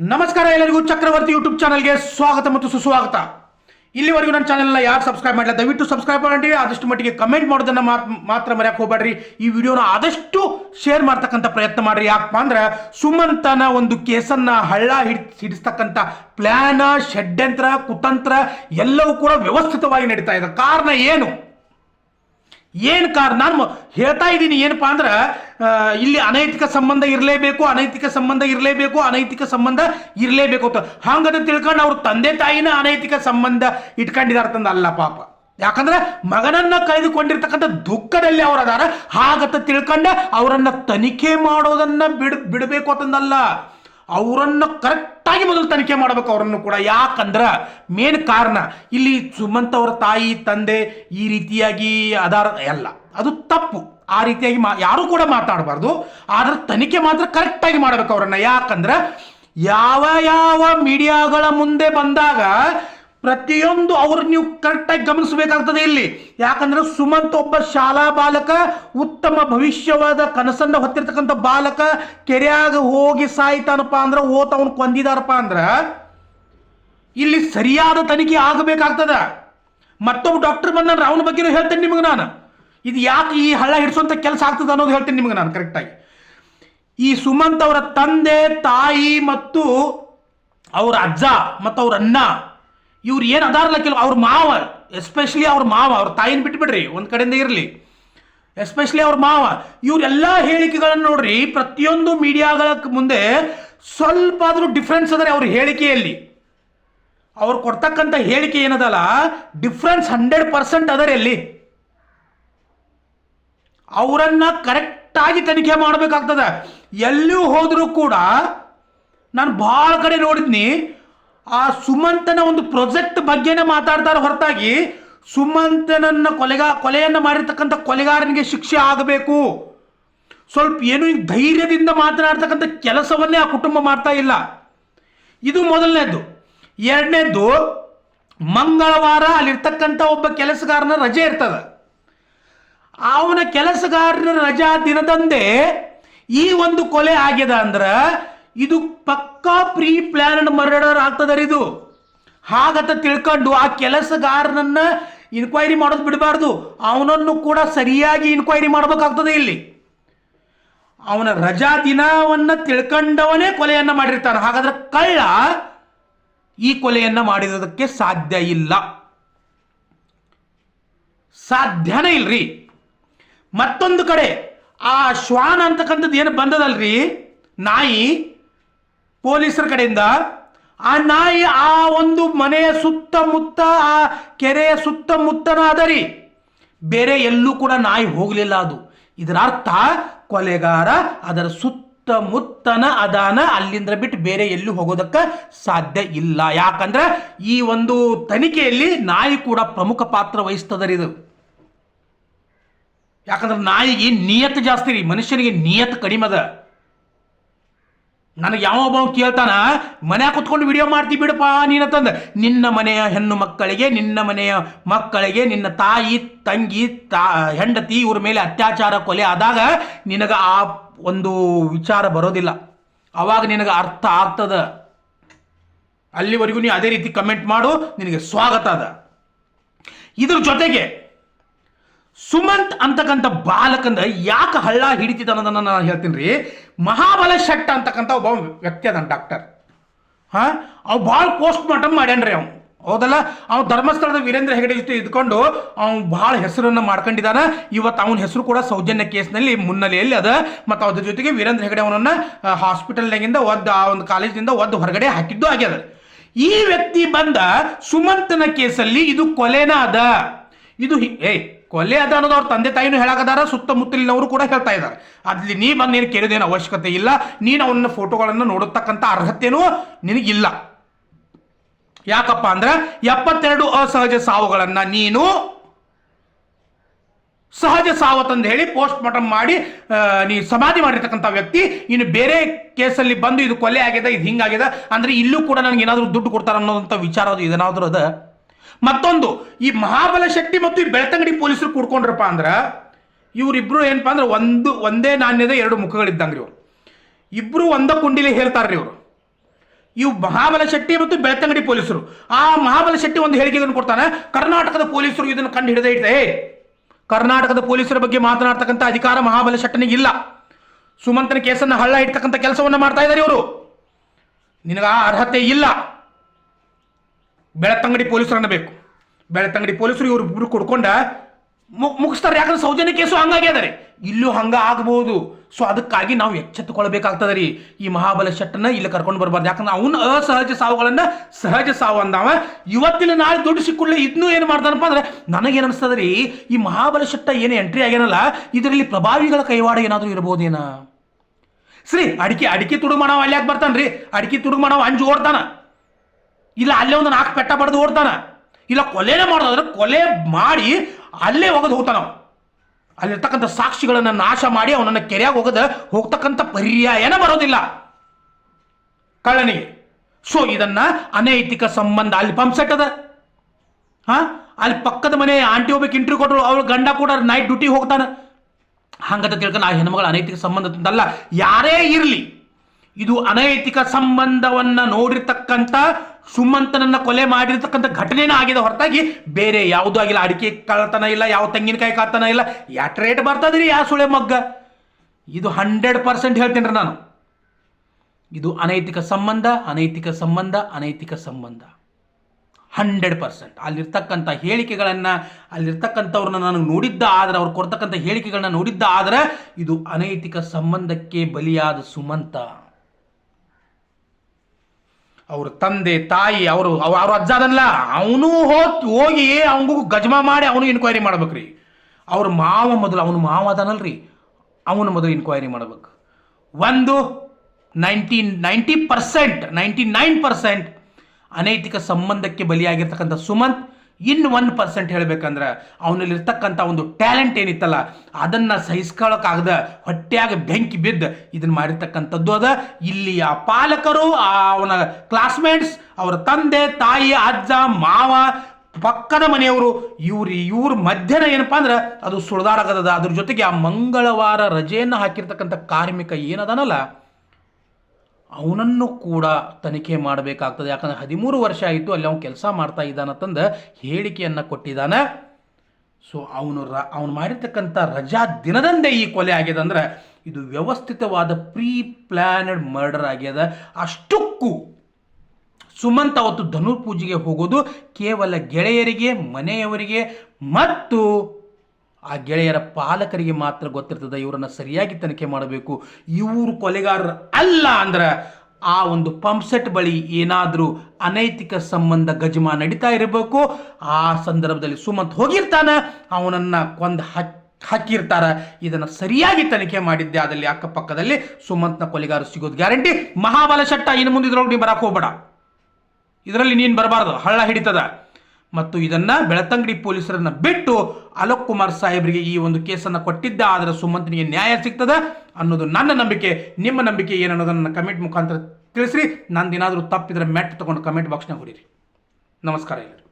ನಮಸ್ಕಾರ ಎಲ್ಲರಿಗೂ ಚಕ್ರವರ್ತಿ ಯೂಟ್ಯೂಬ್ ಚಾನಲ್ಗೆ ಸ್ವಾಗತ ಮತ್ತು ಸುಸ್ವಾಗತ. ಇಲ್ಲಿವರೆಗೂ ನನ್ನ ಚಾನಲ್ನ ಯಾರು ಸಬ್ಸ್ಕ್ರೈಬ್ ಮಾಡಿಲ್ಲ ದಯವಿಟ್ಟು ಸಬ್ಸ್ಕ್ರೈಬ್ ಮಾಡಿ ಆದಷ್ಟು ಮಟ್ಟಿಗೆ ಕಮೆಂಟ್ ಮಾಡೋದನ್ನ ಮಾತ್- ಮಾತ್ರ ಮರೆಯಕ್ಕೆ ಹೋಗ್ಬೇಡ್ರಿ. ಈ ವಿಡಿಯೋನ ಆದಷ್ಟು ಶೇರ್ ಮಾಡ್ತಕ್ಕಂಥ ಪ್ರಯತ್ನ ಮಾಡ್ರಿ. ಯಾಕಪ್ಪ ಅಂದ್ರೆ ಸುಮಂತನ ಒಂದು ಕೇಸನ್ನ ಹಳ್ಳ ಹಿಡ್, ಹಿಡಿಸ್ತಕ್ಕಂಥ ಪ್ಲ್ಯಾನ ಷಡ್ಯಂತ್ರ, ಕುತಂತ್ರ ಎಲ್ಲವೂ ಕೂಡ ವ್ಯವಸ್ಥಿತವಾಗಿ ನಡೀತಾ ಇದೆ. ಕಾರಣ ಏನು? ಏನು ಕಾರಣ? ನಾನು ಹೇಳ್ತಾ ಇದ್ದೀನಿ, ಏನಪ್ಪಾ ಅಂದ್ರೆ ಇಲ್ಲಿ ಅನೈತಿಕ ಸಂಬಂಧ ಇರಲೇಬೇಕು, ಅನೈತಿಕ ಸಂಬಂಧ ಇರಲೇಬೇಕು, ಅನೈತಿಕ ಸಂಬಂಧ ಇರಲೇಬೇಕು ಅಂತ. ಹಂಗದ ತಿಳ್ಕೊಂಡು ಅವ್ರ ತಂದೆ ತಾಯಿನ ಅನೈತಿಕ ಸಂಬಂಧ ಇಟ್ಕೊಂಡಿದಾರ ತಂದ ಅಲ್ಲ ಪಾಪ. ಯಾಕಂದ್ರೆ ಮಗನನ್ನ ಕಳೆದುಕೊಂಡಿರ್ತಕ್ಕಂಥ ದುಃಖದಲ್ಲಿ ಅವರು ಅದಾರ. ಹಾಗಂತ ತಿಳ್ಕೊಂಡ ಅವರನ್ನ ತನಿಖೆ ಮಾಡೋದನ್ನ ಬಿಡ್ ಬಿಡಬೇಕು ಅಂತಂದಲ್ಲ. ಅವರನ್ನ ಕರೆಕ್ಟಾಗಿ ಮೊದಲು ತನಿಖೆ ಮಾಡಬೇಕು ಅವರನ್ನು ಕೂಡ. ಯಾಕಂದ್ರೆ ಮೇನ್ ಕಾರಣ ಇಲ್ಲಿ ಸುಮಂತ್ ಅವರ ತಾಯಿ, ತಂದೆ ಈ ರೀತಿಯಾಗಿ ಅದಾರ ಎಲ್ಲ. ಅದು ತಪ್ಪು. ಆ ರೀತಿಯಾಗಿ ಮಾ, ಯಾರು ಕೂಡ ಮಾತಾಡಬಾರ್ದು. ಆದ್ರೆ ತನಿಖೆ ಮಾತ್ರ ಕರೆಕ್ಟಾಗಿ ಮಾಡಬೇಕು ಅವರನ್ನ. ಯಾಕಂದ್ರೆ ಯಾವ ಯಾವ ಮೀಡಿಯಾಗಳ ಮುಂದೆ ಬಂದಾಗ ಪ್ರತಿಯೊಂದು ಅವರು ನೀವು ಕರೆಕ್ಟಾಗಿ ಗಮನಿಸಬೇಕಾಗ್ತದೆ ಇಲ್ಲಿ. ಯಾಕಂದ್ರೆ ಸುಮಂತ್ ಒಬ್ಬ ಶಾಲಾ ಬಾಲಕ, ಉತ್ತಮ ಭವಿಷ್ಯವಾದ ಕನಸನ್ನ ಹೊತ್ತಿರ್ತಕ್ಕಂಥ ಬಾಲಕ, ಕೆರೆಯಾಗ ಹೋಗಿ ಸಾಯ್ತಾನಪ್ಪ ಅಂದ್ರೆ ಓತ್ ಅವನು ಕೊಂದಿದಾರಪ್ಪ ಅಂದ್ರೆ ಇಲ್ಲಿ ಸರಿಯಾದ ತನಿಖೆ ಆಗಬೇಕಾಗ್ತದ. ಮತ್ತೊಬ್ಬ ಡಾಕ್ಟರ್ ಬಂದ್ರೆ ಅವನ ಬಗ್ಗೆ ಹೇಳ್ತೇನೆ ನಿಮಗೆ ನಾನು. ಇದು ಯಾಕೆ ಈ ಹಳ್ಳ ಹಿಡಿಸುವಂಥ ಕೆಲಸ ಆಗ್ತದೆ ಅನ್ನೋದು ಹೇಳ್ತೇನೆ ನಿಮಗೆ ನಾನು ಕರೆಕ್ಟಾಗಿ ಈ ಸುಮಂತ್ ಅವರ ತಂದೆ, ತಾಯಿ ಮತ್ತು ಅವ್ರ ಅಜ್ಜ ಮತ್ತು ಅವ್ರ ಅಣ್ಣ ಇವ್ರು ಏನು ಅದಾರಲ್ಲ ಕೆಲವು, ಅವ್ರ ಮಾವ ಎಸ್ಪೆಷಲಿ ಅವ್ರ ಮಾವ, ಅವ್ರ ತಾಯಿನ ಬಿಟ್ಬಿಡ್ರಿ, ಒಂದು ಕಡೆಯಿಂದ ಇರಲಿ. ಎಸ್ಪೆಷಲಿ ಅವ್ರ ಮಾವ ಇವರೆಲ್ಲ ಹೇಳಿಕೆಗಳನ್ನು ನೋಡ್ರಿ, ಪ್ರತಿಯೊಂದು ಮೀಡಿಯಾಗಳ ಮುಂದೆ ಸ್ವಲ್ಪ ಆದರೂ ಡಿಫ್ರೆನ್ಸ್ ಅದರ ಅವ್ರ ಹೇಳಿಕೆಯಲ್ಲಿ. ಅವ್ರು ಕೊಡ್ತಕ್ಕಂಥ ಹೇಳಿಕೆ ಏನದಲ್ಲ ಡಿಫ್ರೆನ್ಸ್ ಹಂಡ್ರೆಡ್ ಪರ್ಸೆಂಟ್ ಅದರ ಎಲ್ಲಿ ಅವರನ್ನ ಕರೆಕ್ಟಾಗಿ ತನಿಖೆ ಮಾಡಬೇಕಾಗ್ತದ. ಎಲ್ಲೂ ಹೋದರೂ ಕೂಡ ನಾನು ಭಾಳ ಕಡೆ ನೋಡಿದ್ನಿ ಆ ಸುಮಂತನ ಒಂದು ಪ್ರೊಜೆಕ್ಟ್ ಬಗ್ಗೆನೇ ಮಾತಾಡ್ತಾರೆ ಹೊರತಾಗಿ ಸುಮಂತನನ್ನ ಕೊಲೆಗ, ಕೊಲೆಯನ್ನು ಮಾಡಿರ್ತಕ್ಕಂಥ ಕೊಲೆಗಾರನಿಗೆ ಶಿಕ್ಷೆ ಆಗಬೇಕು. ಸ್ವಲ್ಪ ಏನು ಧೈರ್ಯದಿಂದ ಮಾತನಾಡ್ತಕ್ಕಂಥ ಕೆಲಸವನ್ನೇ ಆ ಕುಟುಂಬ ಮಾಡ್ತಾ ಇಲ್ಲ. ಇದು ಮೊದಲನೇದ್ದು. ಎರಡನೇದ್ದು, ಮಂಗಳವಾರ ಅಲ್ಲಿರ್ತಕ್ಕಂಥ ಒಬ್ಬ ಕೆಲಸಗಾರನ ರಜೆ ಇರ್ತದೆ. ಅವನ ಕೆಲಸಗಾರನ ರಜಾ ದಿನದಂದೇ ಈ ಒಂದು ಕೊಲೆ ಆಗ್ಯದ ಅಂದ್ರ ಇದು ಪಕ್ಕಾ ಪ್ರೀ ಪ್ಲಾನ್ಡ್ ಮರ್ಡರ್ ಆಗ್ತದ ಇದು. ಹಾಗಂತ ತಿಳ್ಕೊಂಡು ಆ ಕೆಲಸಗಾರನನ್ನ ಇನ್ಕ್ವೈರಿ ಮಾಡೋದು ಬಿಡಬಾರ್ದು. ಅವನನ್ನು ಕೂಡ ಸರಿಯಾಗಿ ಇನ್ಕ್ವೈರಿ ಮಾಡಬೇಕಾಗ್ತದೆ ಇಲ್ಲಿ. ಅವನ ರಜಾ ದಿನವನ್ನ ತಿಳ್ಕೊಂಡವನೇ ಕೊಲೆಯನ್ನ ಮಾಡಿರ್ತಾನೆ. ಹಾಗಾದ್ರೆ ಕಳ್ಳ ಈ ಕೊಲೆಯನ್ನ ಮಾಡಿರೋದಕ್ಕೆ ಸಾಧ್ಯ ಇಲ್ಲ. ಸಾಧ್ಯನೇ ಇಲ್ರಿ. ಮತ್ತೊಂದು ಕಡೆ ಆ ಶ್ವಾನ ಅಂತಕ್ಕಂಥದ್ದು ಏನು ಬಂದದಲ್ರಿ? ನಾಯಿ ಪೊಲೀಸರ ಕಡೆಯಿಂದ ಆ ನಾಯಿ ಆ ಒಂದು ಮನೆಯ ಸುತ್ತಮುತ್ತ, ಆ ಕೆರೆಯ ಸುತ್ತಮುತ್ತನ ಅದರಿ ಬೇರೆ ಎಲ್ಲೂ ಕೂಡ ನಾಯಿ ಹೋಗಲಿಲ್ಲ ಅದು. ಇದರ ಅರ್ಥ ಕೊಲೆಗಾರ ಅದರ ಸುತ್ತಮುತ್ತನ ಅದಾನ ಅಲ್ಲಿಂದ ಬಿಟ್ಟು ಬೇರೆ ಎಲ್ಲೂ ಹೋಗೋದಕ್ಕೆ ಸಾಧ್ಯ ಇಲ್ಲ. ಯಾಕಂದ್ರೆ ಈ ಒಂದು ತನಿಖೆಯಲ್ಲಿ ನಾಯಿ ಕೂಡ ಪ್ರಮುಖ ಪಾತ್ರ ವಹಿಸ್ತದರಿ ಇದು. ಯಾಕಂದ್ರೆ ನಾಯಿಗೆ ನಿಯತ್ ಜಾಸ್ತಿ ರೀ, ಮನುಷ್ಯನಿಗೆ ನಿಯತ್ ಕಡಿಮೆ ಅದ. ನನಗೆ ಯಾವ ಒಬ್ಬ ಕೇಳ್ತಾನ, ಮನ್ಯಾಗ ಕುತ್ಕೊಂಡು ವಿಡಿಯೋ ಮಾಡ್ತಿ ಬಿಡಪ್ಪ ನೀನಂತಂದ ನಿನ್ನ ಮನೆಯ ಹೆಣ್ಣು ಮಕ್ಕಳಿಗೆ, ನಿನ್ನ ಮನೆಯ ಮಕ್ಕಳಿಗೆ, ನಿನ್ನ ತಾಯಿ, ತಂಗಿ, ತಾ, ಹೆಂಡತಿ ಇವ್ರ ಮೇಲೆ ಅತ್ಯಾಚಾರ ಕೊಲೆ ಆದಾಗ ನಿನಗೆ ಆ ಒಂದು ವಿಚಾರ ಬರೋದಿಲ್ಲ. ಅವಾಗ ನಿನಗೆ ಅರ್ಥ ಆಗ್ತದ. ಅಲ್ಲಿವರೆಗೂ ನೀ ಅದೇ ರೀತಿ ಕಮೆಂಟ್ ಮಾಡು, ನಿನಗೆ ಸ್ವಾಗತ ಅದ. ಇದ್ರ ಜೊತೆಗೆ ಸುಮಂತ್ ಅಂತಕ್ಕಂಥ ಬಾಲಕಂದ ಯಾಕೆ ಹಳ್ಳ ಹಿಡಿತಿದ್ದ ಅನ್ನೋದನ್ನ ನಾನು ಹೇಳ್ತೀನಿ ರೀ. ಮಹಾಬಲ ಶೆಟ್ಟ ಅಂತಕ್ಕಂಥ ಒಬ್ಬ ವ್ಯಕ್ತಿ ಅದಾನ ಡಾಕ್ಟರ್ ಹಾಂ? ಅವ್ ಭಾಳ ಪೋಸ್ಟ್ ಮಾರ್ಟಮ್ ಮಾಡ್ಯಾನ್ರಿ ಅವ್ನು. ಹೌದಲ್ಲ? ಅವ್ ಧರ್ಮಸ್ಥಳದ ವೀರೇಂದ್ರ ಹೆಗಡೆ ಜೊತೆ ಇದ್ಕೊಂಡು ಅವ್ನು ಭಾಳ ಹೆಸರನ್ನು ಮಾಡ್ಕೊಂಡಿದ್ದಾನ. ಇವತ್ತು ಅವನ ಹೆಸರು ಕೂಡ ಸೌಜನ್ಯ ಕೇಸ್ನಲ್ಲಿ ಮುನ್ನೆಲೆಯಲ್ಲಿ ಅದ. ಮತ್ತು ಅದ್ರ ಜೊತೆಗೆ ವೀರೇಂದ್ರ ಹೆಗಡೆ ಅವನನ್ನು ಹಾಸ್ಪಿಟಲ್ನಾಗಿಂದ ಒದ್ದು, ಆ ಒಂದು ಕಾಲೇಜಿನಿಂದ ಒದ್ದು ಹೊರಗಡೆ ಹಾಕಿದ್ದು ಆಗ್ಯದ. ಈ ವ್ಯಕ್ತಿ ಬಂದ ಸುಮಂತನ ಕೇಸಲ್ಲಿ ಇದು ಕೊಲೆನ ಅದ? ಇದು ಏಯ್ ಕೊಲೆ ಅದ ಅನ್ನೋದು ಅವ್ರ ತಂದೆ ತಾಯಿನೂ ಹೇಳಕದಾರ ಸುತ್ತಮುತ್ತಲಿನವರು ಕೂಡ ಹೇಳ್ತಾ ಇದ್ದಾರೆ. ಅಲ್ಲಿ ನೀ ಬಂದು ನೀನು ಕೇಳೋದೇನು ಅವಶ್ಯಕತೆ ಇಲ್ಲ, ನೀನು ಅವನ ಫೋಟೋಗಳನ್ನು ನೋಡತಕ್ಕಂಥ ಅರ್ಹತೆನೂ ನಿನಗಿಲ್ಲ ಯಾಕಪ್ಪ ಅಂದ್ರೆ ಎಪ್ಪತ್ತೆರಡು ಅಸಹಜ ಸಾವುಗಳನ್ನು ನೀನು ಸಹಜ ಸಾವು ತಂದು ಹೇಳಿ ಪೋಸ್ಟ್ ಮಾರ್ಟಮ್ ಮಾಡಿ ನೀ ಸಮಾಧಿ ಮಾಡಿರ್ತಕ್ಕಂಥ ವ್ಯಕ್ತಿ, ಇನ್ನು ಬೇರೆ ಕೇಸಲ್ಲಿ ಬಂದು ಇದು ಕೊಲೆ ಆಗಿದೆ, ಇದು ಹಿಂಗಾಗಿದೆ, ಅಂದ್ರೆ ಇಲ್ಲೂ ಕೂಡ ನನಗೆ ಏನಾದರೂ ದುಡ್ಡು ಕೊಡ್ತಾರ ಅನ್ನೋದಂಥ ವಿಚಾರ ಅದು ಇದೇನಾದ್ರೂ ಅದ. ಮತ್ತೊಂದು, ಈ ಮಹಾಬಲ ಶಕ್ತಿ ಮತ್ತು ಈ ಬೆಳ್ತಂಗಡಿ ಪೊಲೀಸರು ಕೂಡ್ಕೊಂಡ್ರಪ್ಪ ಅಂದ್ರೆ ಇವರಿಬ್ರು ಏನಪ್ಪಾ ಅಂದ್ರೆ ಒಂದು, ಒಂದೇ ನಾಣ್ಯದ ಎರಡು ಮುಖಗಳಿದ್ದಂಗ್ರಿ ಇವರು. ಇಬ್ರು ಒಂದ ಕುಂಡಿಲಿ ಹೇಳ್ತಾರ್ರಿ ಇವರು. ಇವು ಮಹಾಬಲ ಶೆಟ್ಟಿ ಮತ್ತು ಬೆಳ್ತಂಗಡಿ ಪೊಲೀಸರು. ಆ ಮಹಾಬಲ ಶೆಟ್ಟಿ ಒಂದು ಹೇಳಿಕೆಯನ್ನು ಕೊಡ್ತಾನೆ, ಕರ್ನಾಟಕದ ಪೊಲೀಸರು ಇದನ್ನು ಕಂಡು ಹಿಡಿದೇ ಇಟ್ಟೆ ಕರ್ನಾಟಕದ ಪೊಲೀಸರ ಬಗ್ಗೆ ಮಾತನಾಡ್ತಕ್ಕಂಥ ಅಧಿಕಾರ ಮಹಾಬಲ ಶೆಟ್ಟನಿಗೆ ಇಲ್ಲ. ಸುಮಂತನ ಕೇಸನ್ನು ಹಳ್ಳ ಇಡ್ತಕ್ಕಂಥ ಕೆಲಸವನ್ನು ಮಾಡ್ತಾ ಇದ್ದಾರೆ ಇವರು. ನಿನಗೆ ಆ ಅರ್ಹತೆ ಇಲ್ಲ. ಬೆಳತಂಗಡಿ ಪೊಲೀಸರನ್ನ ಬೇಕು. ಬೆಳತಂಗಡಿ ಪೊಲೀಸರು ಇವರು ಇಬ್ಬರು ಕೊಡ್ಕೊಂಡ ಮುಗಿಸ್ತಾರೆ. ಯಾಕಂದ್ರೆ ಸೌಜನ್ಯ ಕೇಸು ಹಂಗಾಗಿ ರೀ ಇಲ್ಲೂ ಹಂಗ ಆಗ್ಬೋದು. ಸೊ ಅದಕ್ಕಾಗಿ ನಾವು ಎಚ್ಚೆತ್ತುಕೊಳ್ಬೇಕಾಗ್ತದೆ ರೀ. ಈ ಮಹಾಬಲ ಶೆಟ್ಟನ್ನ ಇಲ್ಲಿ ಕರ್ಕೊಂಡು ಬರಬಾರ್ದು. ಯಾಕಂದ್ರೆ ಅವನ ಅಸಹಜ ಸಾವುಗಳನ್ನ ಸಹಜ ಸಾವು ಅಂದವ. ಇವತ್ತಿನ ನಾಳೆ ದುಡ್ಡು ಸಿಕ್ಕುಳ್ಳೆ ಇದನ್ನೂ ಏನು ಮಾಡ್ತಾನಪ್ಪ ಅಂದ್ರೆ ನನಗೇನು ಅನಿಸ್ತದೆ ರೀ? ಈ ಮಹಾಬಲ ಶೆಟ್ಟ ಏನು ಎಂಟ್ರಿ ಆಗ್ಯಾನಲ್ಲ, ಇದರಲ್ಲಿ ಪ್ರಭಾವಿಗಳ ಕೈವಾಡ ಏನಾದರೂ ಇರ್ಬೋದೇನಾ? ಸರಿ ಅಡಿಕೆ ಅಡಿಕೆ ತುಡುಗ ಮಾಡವ ಅಲ್ಲಿ ಯಾಕೆ ರೀ ಅಡಿಕೆ ತುಡುಗ ಮಾಡವ ಅಂಜು ಓಡ್ತಾನ. ಇಲ್ಲ, ಅಲ್ಲೇ ಒಂದು ನಾಲ್ಕು ಪೆಟ್ಟ ಬಡ್ದು ಓಡ್ತಾನ. ಇಲ್ಲ, ಕೊಲೆನೇ ಮಾಡೋದಾದ್ರೆ ಕೊಲೆ ಮಾಡಿ ಅಲ್ಲೇ ಹೋಗೋದು ಹೋಗ್ತಾನ. ಅಲ್ಲಿರ್ತಕ್ಕಂಥ ಸಾಕ್ಷಿಗಳನ್ನು ನಾಶ ಮಾಡಿ ಅವನನ್ನು ಕೆರೆಯಾಗ ಹೋಗದ ಹೋಗ್ತಕ್ಕಂಥ ಪರ್ಯಾಯನ ಬರೋದಿಲ್ಲ. ಕಳ್ಳನಿಗೆ. ಸೊ ಇದನ್ನ ಅನೈತಿಕ ಸಂಬಂಧ. ಅಲ್ಲಿ ಪಂಪ್ ಸೆಟ್ ಅದ. ಹಾ? ಅಲ್ಲಿ ಪಕ್ಕದ ಮನೆ ಆಂಟಿ ಒಬ್ಬಕ್ಕೆ ಇಂಟ್ರಿ ಕೊಟ್ಟರು ಅವ್ರ ಗಂಡ ಕೂಡ ನೈಟ್ ಡ್ಯೂಟಿ ಹೋಗ್ತಾನೆ. ಹಂಗಂತ ತಿಳ್ಕೊಂಡು ಆ ಹೆಣ್ಮಗಳ ಅನೈತಿಕ ಸಂಬಂಧ ಅಂತಲ್ಲ ಯಾರೇ ಇರಲಿ. ಇದು ಅನೈತಿಕ ಸಂಬಂಧವನ್ನ ನೋಡಿರ್ತಕ್ಕಂಥ ಸುಮಂತನನ್ನ ಕೊಲೆ ಮಾಡಿರ್ತಕ್ಕಂಥ ಘಟನೆನ ಆಗಿದೆ. ಹೊರತಾಗಿ ಬೇರೆ ಯಾವುದೂ ಆಗಿಲ್ಲ. ಅಡಿಕೆ ಕಳ್ತನ ಇಲ್ಲ, ಯಾವ ತೆಂಗಿನಕಾಯಿ ಕಳ್ತನ ಇಲ್ಲ. ಯಾಟ್ ರೇಟ್ ಬರ್ತದ್ರಿ ಯಾ ಸುಳೆ ಮಗ್ಗ? ಇದು ಹಂಡ್ರೆಡ್ ಪರ್ಸೆಂಟ್ ಹೇಳ್ತೀನಿ ನಾನು. ಇದು ಅನೈತಿಕ ಸಂಬಂಧ ಅನೈತಿಕ ಸಂಬಂಧ ಅನೈತಿಕ ಸಂಬಂಧ. ಹಂಡ್ರೆಡ್ ಪರ್ಸೆಂಟ್ ಅಲ್ಲಿರ್ತಕ್ಕಂಥ ಹೇಳಿಕೆಗಳನ್ನು, ಅಲ್ಲಿರ್ತಕ್ಕಂಥವ್ರನ್ನ ನನಗೆ ನೋಡಿದ್ದ ಆದರೆ, ಅವ್ರು ಕೊಡ್ತಕ್ಕಂಥ ಹೇಳಿಕೆಗಳನ್ನ ನೋಡಿದ್ದ ಆದರೆ, ಇದು ಅನೈತಿಕ ಸಂಬಂಧಕ್ಕೆ ಬಲಿಯಾದ ಸುಮಂತ. ಅವ್ರ ತಂದೆ, ತಾಯಿ, ಅವರು, ಅವ್ರ ಅಜ್ಜ ಅದನ್ನಲ್ಲ ಅವನು ಹೋತ್ ಹೋಗಿ ಅವನಿಗೂ ಗಜಮಾ ಮಾಡಿ ಅವನು ಇನ್ಕ್ವೈರಿ ಮಾಡ್ಬೇಕ್ರಿ. ಅವ್ರ ಮಾವ ಮೊದಲು, ಅವನು ಮಾವ ಅದನಲ್ರಿ. ಅವನು ಮೊದಲು ಇನ್ಕ್ವೈರಿ ಮಾಡ್ಬೇಕು. ಒಂದು ninety ninety percent ninety nine percent ಅನೈತಿಕ ಸಂಬಂಧಕ್ಕೆ ಬಲಿಯಾಗಿರ್ತಕ್ಕಂಥ ಸುಮಂತ್ ಇನ್ನು ಒನ್ ಪರ್ಸೆಂಟ್ ಹೇಳ್ಬೇಕಂದ್ರೆ ಅವನಲ್ಲಿರ್ತಕ್ಕಂಥ ಒಂದು ಟ್ಯಾಲೆಂಟ್ ಏನಿತ್ತಲ್ಲ, ಅದನ್ನು ಸಹಿಸ್ಕೊಳ್ಳೋಕ್ಕಾಗದ ಹೊಟ್ಟೆಯಾಗ ಬೆಂಕಿ ಬಿದ್ದು ಇದನ್ನು ಮಾಡಿರ್ತಕ್ಕಂಥದ್ದು ಅದ. ಇಲ್ಲಿ ಆ ಪಾಲಕರು, ಆ ಅವನ ಕ್ಲಾಸ್ಮೇಟ್ಸ್ ಅವರ ತಂದೆ, ತಾಯಿ, ಅಜ್ಜ, ಮಾವ, ಪಕ್ಕದ ಮನೆಯವರು, ಇವ್ರು ಇವ್ರ ಮಧ್ಯನ ಏನಪ್ಪಾ ಅಂದ್ರೆ ಅದು ಸುಳ್ದಾಡಗದ ಅದ್ರ ಜೊತೆಗೆ ಆ ಮಂಗಳವಾರ ರಜೆಯನ್ನು ಹಾಕಿರ್ತಕ್ಕಂಥ ಕಾರ್ಮಿಕ ಏನದನಲ್ಲ ಅವನನ್ನು ಕೂಡ ತನಿಖೆ ಮಾಡಬೇಕಾಗ್ತದೆ. ಯಾಕಂದ್ರೆ ಹದಿಮೂರು ವರ್ಷ ಆಯಿತು, ಅಲ್ಲಿ ಅವನು ಕೆಲಸ ಮಾಡ್ತಾ ಇದ್ದಾನಂತಂದು ಹೇಳಿಕೆಯನ್ನು ಕೊಟ್ಟಿದ್ದಾನೆ. ಸೊ ಅವನು ರ, ಅವನು ಮಾಡಿರ್ತಕ್ಕಂಥ ರಜಾ ದಿನದಂದೇ ಈ ಕೊಲೆ ಆಗ್ಯದ ಅಂದ್ರೆ ಇದು ವ್ಯವಸ್ಥಿತವಾದ ಪ್ರೀ ಪ್ಲ್ಯಾನಡ್ ಮರ್ಡರ್ ಆಗ್ಯದ ಅಷ್ಟಕ್ಕೂ ಸುಮಂತ್ ಅವತ್ತು ಧನುರ್ ಪೂಜೆಗೆ ಹೋಗೋದು ಕೇವಲ ಗೆಳೆಯರಿಗೆ, ಮನೆಯವರಿಗೆ ಮತ್ತು ಆ ಗೆಳೆಯರ ಪಾಲಕರಿಗೆ ಮಾತ್ರ ಗೊತ್ತಿರ್ತದೆ ಇವರನ್ನು ಸರಿಯಾಗಿ ತನಿಖೆ ಮಾಡಬೇಕು. ಇವರು ಕೊಲೆಗಾರರು ಅಲ್ಲ ಅಂದ್ರೆ ಆ ಒಂದು ಪಂಪ್ ಸೆಟ್ ಬಳಿ ಏನಾದರೂ ಅನೈತಿಕ ಸಂಬಂಧ ಗಜಮಾ ನಡೀತಾ ಇರಬೇಕು. ಆ ಸಂದರ್ಭದಲ್ಲಿ ಸುಮಂತ್ ಹೋಗಿರ್ತಾನೆ, ಅವನನ್ನು ಕೊಂದು ಹಚ್, ಹಾಕಿರ್ತಾರ. ಇದನ್ನು ಸರಿಯಾಗಿ ತನಿಖೆ ಮಾಡಿದ್ದೆ. ಅದಲ್ಲಿ ಅಕ್ಕಪಕ್ಕದಲ್ಲಿ ಸುಮಂತ್ನ ಕೊಲೆಗಾರ ಸಿಗೋದು ಗ್ಯಾರಂಟಿ. ಮಹಾಬಲ ಶಟ್ಟ, ಇನ್ನು ಮುಂದೆ ಇದ್ರೊಳಗೆ ನೀವು ಬರಕ್ಕೆ ಹೋಗ್ಬೇಡ. ಇದರಲ್ಲಿ ನೀನು ಬರಬಾರ್ದು. ಹಳ್ಳ ಹಿಡಿತದ. ಮತ್ತು ಇದನ್ನ ಬೆಳತಂಗಡಿ ಪೊಲೀಸರನ್ನ ಬಿಟ್ಟು ಅಲೋಕ್ ಕುಮಾರ್ ಸಾಹೇಬರಿಗೆ ಈ ಒಂದು ಕೇಸನ್ನು ಕೊಟ್ಟಿದ್ದ, ಆದರೆ ಸುಮಂತ್ನಿಗೆ ನ್ಯಾಯ ಸಿಗ್ತದ ಅನ್ನೋದು ನನ್ನ ನಂಬಿಕೆ. ನಿಮ್ಮ ನಂಬಿಕೆ ಏನು ಅನ್ನೋದನ್ನು ಕಮೆಂಟ್ ಮುಖಾಂತರ ತಿಳಿಸ್ರಿ. ನಂದೇನಾದರೂ ತಪ್ಪಿದ್ರೆ ಮೆಟ್ ತಗೊಂಡು ಕಮೆಂಟ್ ಬಾಕ್ಸ್ನಾಗ ಹೊಡೀರಿ. ನಮಸ್ಕಾರ ಎಲ್ಲರಿಗೂ.